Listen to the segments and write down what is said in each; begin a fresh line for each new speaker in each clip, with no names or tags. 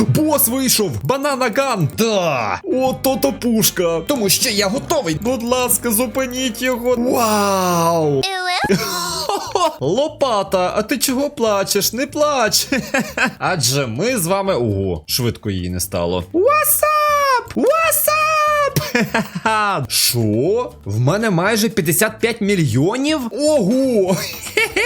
Бос вийшов! Бананаган! Да! Ото то пушка! Тому що я готовий! Будь ласка, зупиніть його! Вау! Лопата, а ти чого плачеш? Не плач. Адже ми з вами. Ого, швидко її не стало. What's up? What's up? Що? В мене майже 55 мільйонів? Ого!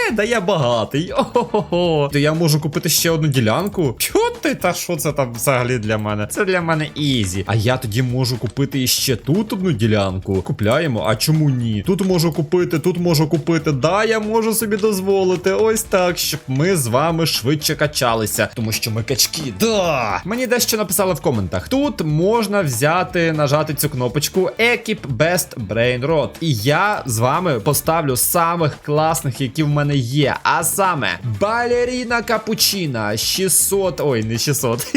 Хе-хе, да я багатий. Ого. То я можу купити ще одну ділянку. Чо ти? Та що це там взагалі для мене? Це для мене ізі. А я тоді можу купити іще тут одну ділянку. Купляємо, а чому ні? Тут можу купити, тут можу купити. Да, я можу собі дозволити. Ось так, щоб ми з вами швидше качалися. Тому що ми качки. Да. Мені дещо написали в коментах. Тут можна взяти, нажати цю кнопочку Equip Best Brain Rot. І я з вами поставлю самих класних, які в мене є. А саме балеріна капучина 600. Ой, не 600.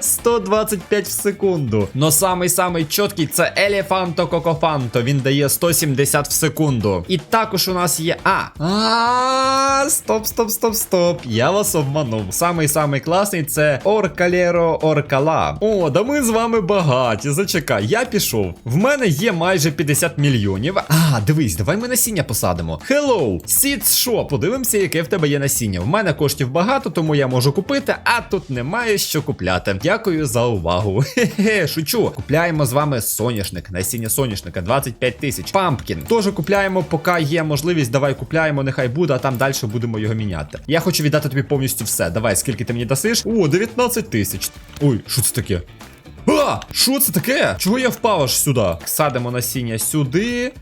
125 в секунду. Но самий самий чіткий це Елефанто Кокофанто. Він дає 170 в секунду. І також у нас є. А. Стоп, стоп, стоп, стоп. Я вас обманув. Самий самий класний це Оркалєро Оркала. О, да ми з вами багаті. Зачекай, я пішов. В мене є майже 50 мільйонів. А, дивись, давай ми насіння посадимо. Hello, Seeds що? Подивимося, яке в тебе є насіння. В мене коштів багато, тому я можу купити, а тут немає що купляти. Дякую за увагу. Хе-хе, шучу. Купляємо з вами соняшник, насіння соняшника 25 тисяч. Пампкін. Теж купляємо, поки є можливість. Давай купляємо, нехай буде, а там далі будемо його міняти. Я хочу віддати тобі повністю все. Давай, скільки ти мені дасиш? О, 19 тисяч. Ой, що це таке? А! Що це таке? Чого я впав аж сюди? Садимо насіння сюди.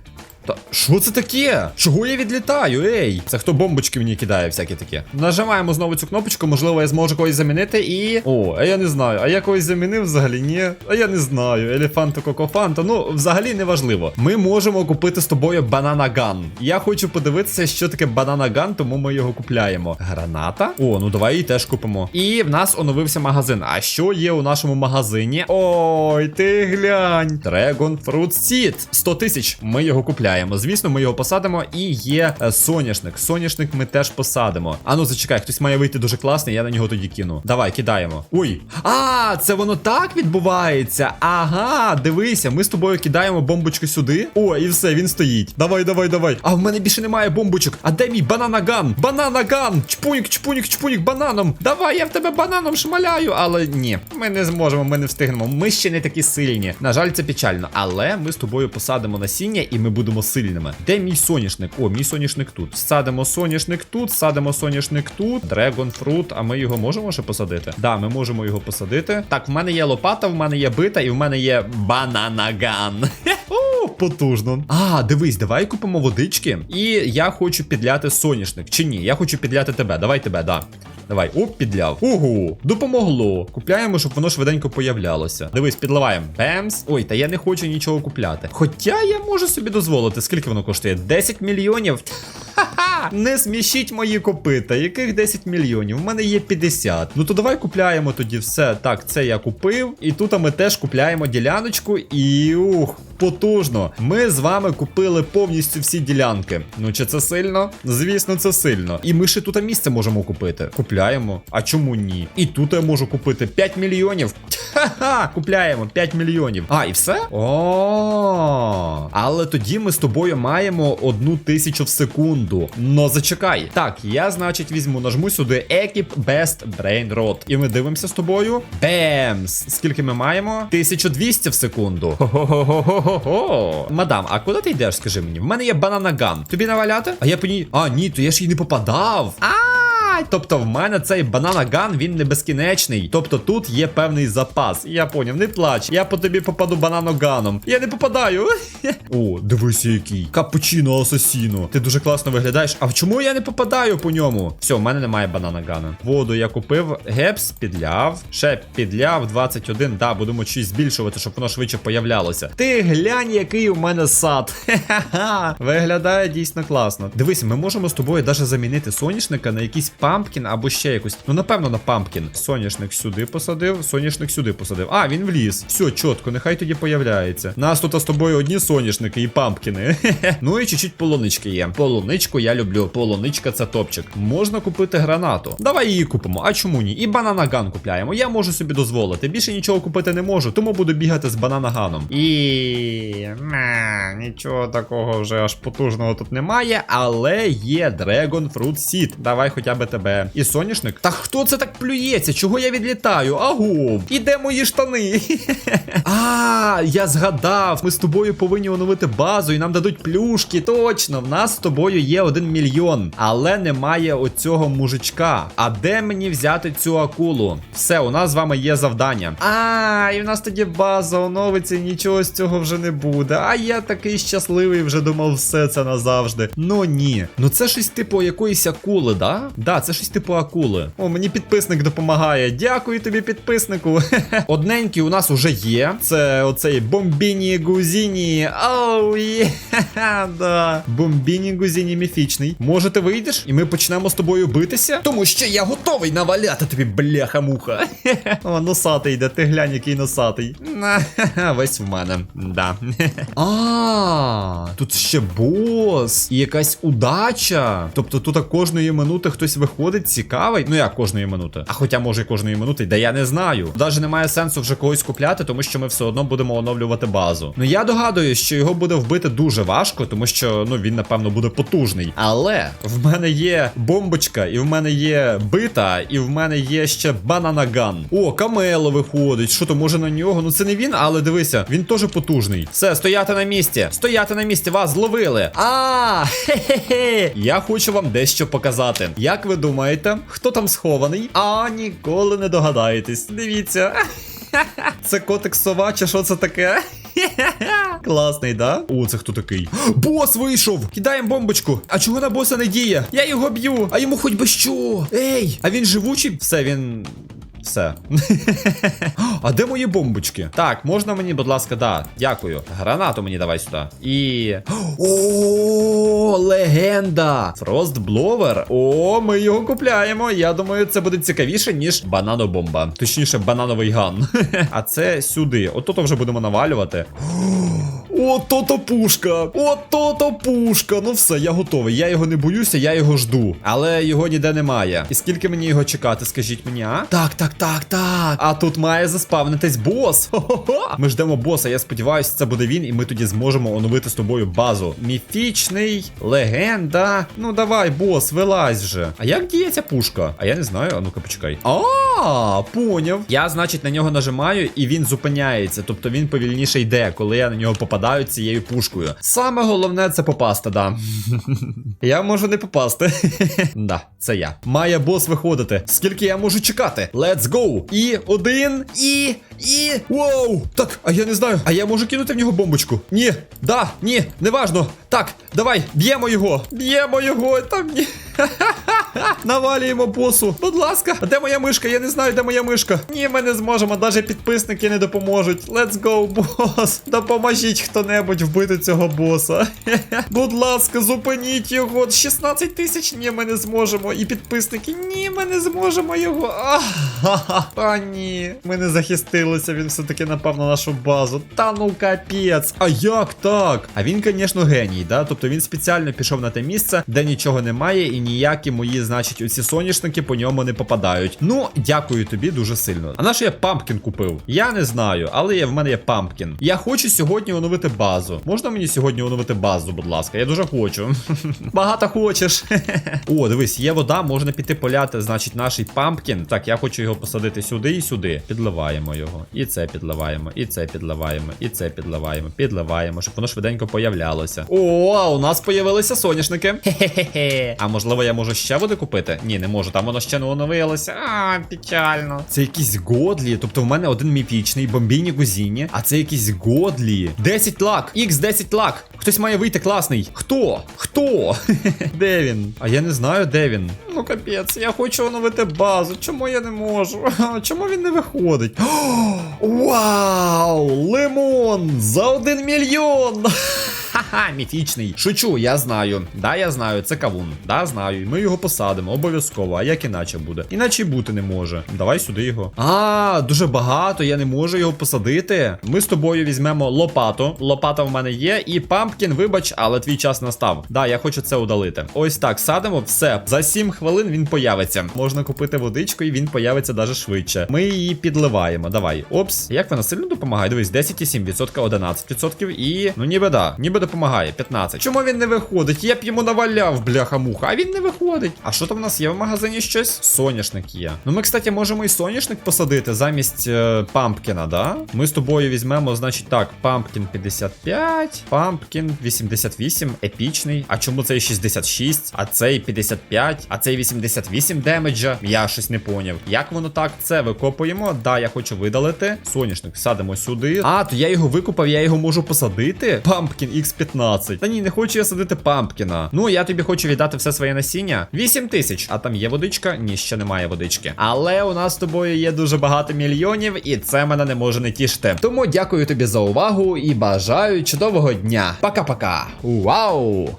Та що це таке? Чого я відлітаю? Ей? Це хто бомбочки мені кидає, всяке таке. Нажимаємо знову цю кнопочку, можливо, я зможу когось замінити і. О, а я не знаю. А я когось замінив взагалі? Ні. А я не знаю. Елефанто кокофанто. Ну, взагалі не важливо. Ми можемо купити з тобою бананаган. Я хочу подивитися, що таке бананаган, тому ми його купляємо. Граната? О, ну давай її теж купимо. І в нас оновився магазин. А що є у нашому магазині? Ой, ти глянь. Dragon Fruit Seed. 100 тисяч. Ми його купляємо. Звісно, ми його посадимо. І є е, соняшник. Соняшник ми теж посадимо. А ну зачекай, хтось має вийти дуже класний, я на нього тоді кину. Давай, кидаємо. Ой. А, це воно так відбувається. Ага, дивися, ми з тобою кидаємо бомбочку сюди. О, і все, він стоїть. Давай, давай, давай. А в мене більше немає бомбочок. А де мій бананаган? Бананаган! Чпунік, чпунік, чпунік, бананом. Давай, я в тебе бананом шмаляю. Але ні, ми не зможемо, ми не встигнемо. Ми ще не такі сильні. На жаль, це печально. Але ми з тобою посадимо насіння і ми будемо сильними. Де мій соняшник? О, мій соняшник тут. Садимо соняшник тут, садимо соняшник тут. Дрегон фрут. А ми його можемо ще посадити? Да, ми можемо його посадити. Так, в мене є лопата, в мене є бита, і в мене є бананаган. Потужно. А, дивись, давай купимо водички. І я хочу підляти соняшник. Чи ні? Я хочу підляти тебе. Давай тебе, да. Давай, оп, підляв. Угу, допомогло. Купляємо, щоб воно швиденько появлялося. Дивись, підливаємо. Бемс. Ой, та я не хочу нічого купляти. Хоча я можу собі дозволити. Скільки воно коштує? 10 мільйонів. Ха-ха! Не смішіть мої копита. Яких 10 мільйонів? У мене є 50. Ну то давай купляємо тоді все. Так, це я купив. І тут ми теж купляємо діляночку. І ух, потужно. Ми з вами купили повністю всі ділянки. Ну чи це сильно? Звісно, це сильно. І ми ще тут місце можемо купити. Купляємо. А чому ні? І тут я можу купити 5 мільйонів. Ха-ха! Купляємо 5 мільйонів. А, і все? О, але тоді ми з тобою маємо одну тисячу в секунду. Но зачекай. Так, я, значить, візьму, нажму сюди Equip Best Brain Rot. І ми дивимося з тобою. Бемс! Скільки ми маємо? 1200 в секунду. Хо-хо-хо-хо-хо-хо. Мадам, а куди ти йдеш? Скажи мені? В мене є бананаган. Тобі наваляти? А я по ній. А, ні, то я ж їй не попадав. А! Тобто в мене цей бананаган, він не безкінечний. Тобто тут є певний запас. Я поняв, не плач. Я по тобі попаду бананоганом. Я не попадаю. О, дивися який. Капучино асасіно. Ти дуже класно виглядаєш. А чому я не попадаю по ньому? Все, в мене немає бананагана. Воду я купив. Гепс підляв. Ще підляв 21. Да, будемо щось збільшувати, щоб воно швидше появлялося. Ти глянь, який у мене сад. Хе-ха-ха. Виглядає дійсно класно. Дивись, ми можемо з тобою навіть замінити соняшника на якийсь пампкін або ще якусь. Ну, напевно, на пампкін. Соняшник сюди посадив, соняшник сюди посадив. А, він вліз. Все, чітко, нехай тоді появляється. Нас тут з тобою одні соняшники і пампкіни. ну і чуть-чуть полунички є. Полуничку я люблю. Полуничка це топчик. Можна купити гранату. Давай її купимо. А чому ні? І бананаган купляємо. Я можу собі дозволити. Більше нічого купити не можу, тому буду бігати з бананаганом. І нічого такого вже аж потужного тут немає, але є Dragon Fruit Seed. Давай хоча б тебе. І соняшник. Та хто це так плюється? Чого я відлітаю? Аго, і де мої штани? А, я згадав. Ми з тобою повинні оновити базу і нам дадуть плюшки. Точно, в нас з тобою є один мільйон, але немає оцього мужичка. А де мені взяти цю акулу? Все, у нас з вами є завдання. А, і в нас тоді база оновиться, нічого з цього вже не буде. А я такий щасливий, вже думав, все це назавжди. Ну ні. Ну це щось типу якоїсь акули, да? Да, це щось типу акули. О, мені підписник допомагає. Дякую тобі, підписнику. Одненький у нас уже є. Це оцей бомбіні гузіні. Оу, є. Да. Бомбіні гузіні міфічний. Може, ти вийдеш, і ми почнемо з тобою битися? Тому що я готовий наваляти тобі, бляха-муха. О, носатий йде, ти глянь, який носатий. Весь в мене. Да. А, тут ще бос. І якась удача. Тобто тут кожної минути хтось виходить цікавий. Ну як кожної минути? А хоча може кожної минути, да я не знаю. Даже немає сенсу вже когось купляти, тому що ми все одно будемо оновлювати базу. Ну я догадуюсь, що його буде вбити дуже важко, тому що ну він напевно буде потужний. Але в мене є бомбочка, і в мене є бита, і в мене є ще бананаган. О, камело виходить. Що то може на нього? Ну це не він, але дивися, він теж потужний. Все, стояти на місці. Стояти на місці, вас зловили. А, хе-хе-хе. Я хочу вам дещо показати. Як ви думаєте, хто там схований? А ніколи не догадаєтесь. Дивіться. Це котик сова, чи що це таке? Класний, да? О, це хто такий? Бос вийшов! Кидаємо бомбочку. А чого на боса не діє? Я його б'ю, а йому хоч би що. Ей! А він живучий? Все, він. Все. а де мої бомбочки? Так, можна мені, будь ласка, да. Дякую. Гранату мені давай сюди. І. О, легенда! Фростбловер. О, ми його купляємо. Я думаю, це буде цікавіше, ніж бананобомба. Точніше, банановий ган. а це сюди. Ото вже будемо навалювати. Ото то пушка! Ото то пушка! Ну все, я готовий. Я його не боюся, я його жду. Але його ніде немає. І скільки мені його чекати, скажіть мені, а? Так, так, так, так. А тут має заспавнитись бос. Хо-хо-хо. Ми ждемо боса. Я сподіваюся, це буде він, і ми тоді зможемо оновити з тобою базу. Міфічний, легенда. Ну давай, бос, вилазь вже. А як діє ця пушка? А я не знаю. А ну-ка почекай. А, поняв. Я, значить, на нього нажимаю, і він зупиняється. Тобто він повільніше йде, коли я на нього попадаю цією пушкою. Саме головне це попасти, да. я можу не попасти. да, це я. Має бос виходити. Скільки я можу чекати? Let's go! І один, і. І. Воу! Так, а я не знаю. А я можу кинути в нього бомбочку? Ні, да, ні, неважно. Так, давай, б'ємо його. Б'ємо його. Там ні. Навалюємо босу. Будь ласка, а де моя мишка? Я не знаю, де моя мишка. Ні, ми не зможемо, навіть підписники не допоможуть. Let's go, бос. Допоможіть хто-небудь вбити цього боса. Будь ласка, зупиніть його. 16 тисяч. Ні, ми не зможемо. І підписники. Ні, ми не зможемо його. А ні, ми не захистилися. Він все-таки напав на нашу базу. Та ну капець. А як так? А він, звісно, геній, да? Тобто він спеціально пішов на те місце, де нічого немає, і ніякі мої, значить, оці соняшники по ньому не попадають. Ну, дякую тобі дуже сильно. А на що я пампкін купив? Я не знаю, але є, в мене є пампкін. Я хочу сьогодні оновити базу. Можна мені сьогодні оновити базу, будь ласка? Я дуже хочу. Багато хочеш. О, дивись, є вода, можна піти поляти, значить, наш пампкін. Так, я хочу його посадити сюди і сюди. Підливаємо його. І це підливаємо, і це підливаємо, і це підливаємо, підливаємо, щоб воно швиденько появлялося. О, а у нас появилися соняшники. Хе-хе-хе. А можливо, я можу ще води купити? Ні, не можу, там воно ще не оновилося. А, печально. Це якісь годлі. Тобто в мене один міфічний, бомбійні гузіні, а це якісь годлі. 10 лак, х 10 лак. Хтось має вийти класний. Хто? Хто? де він? А я не знаю, де він. Ну капець, я хочу оновити базу. Чому я не можу? Чому він не виходить? Вау! Лимон! За один мільйон! Ха-ха, міфічний. Шучу, я знаю. Да, я знаю, це кавун. Да, знаю. Ми його посадимо, обов'язково. А як іначе буде? Іначе бути не може. Давай сюди його. А, дуже багато, я не можу його посадити. Ми з тобою візьмемо лопату. Лопата в мене є. І пампкін, вибач, але твій час настав. Да, я хочу це удалити. Ось так, садимо, все. За 7 хвилин він появиться. Можна купити водичку, і він появиться даже швидше. Ми її підливаємо. Давай. Опс. Як вона сильно допомагає? Дивись, 10,7%, 11% і. Ну ніби да, ніби допомагає. 15. Чому він не виходить? Я б йому наваляв, бляха-муха, а він не виходить. А що там в нас є в магазині щось? Соняшник є. Ну ми, кстати, можемо і соняшник посадити замість е, пампкіна, да? Ми з тобою візьмемо, значить, так, пампкін 55, пампкін 88, епічний. А чому цей 66, а цей 55, а цей 88 демеджа? Я щось не поняв. Як воно так? Це викопуємо. Да, я хочу видалити. Соняшник садимо сюди. А, то я його викупав, я його можу посадити. Пампкін X15. Та ні, не хочу я садити пампкіна. Ну, я тобі хочу віддати все своє насіння. 8 тисяч. А там є водичка? Ні, ще немає водички. Але у нас з тобою є дуже багато мільйонів, і це мене не може не тішити. Тому дякую тобі за увагу і бажаю чудового дня. Пока-пока. Вау!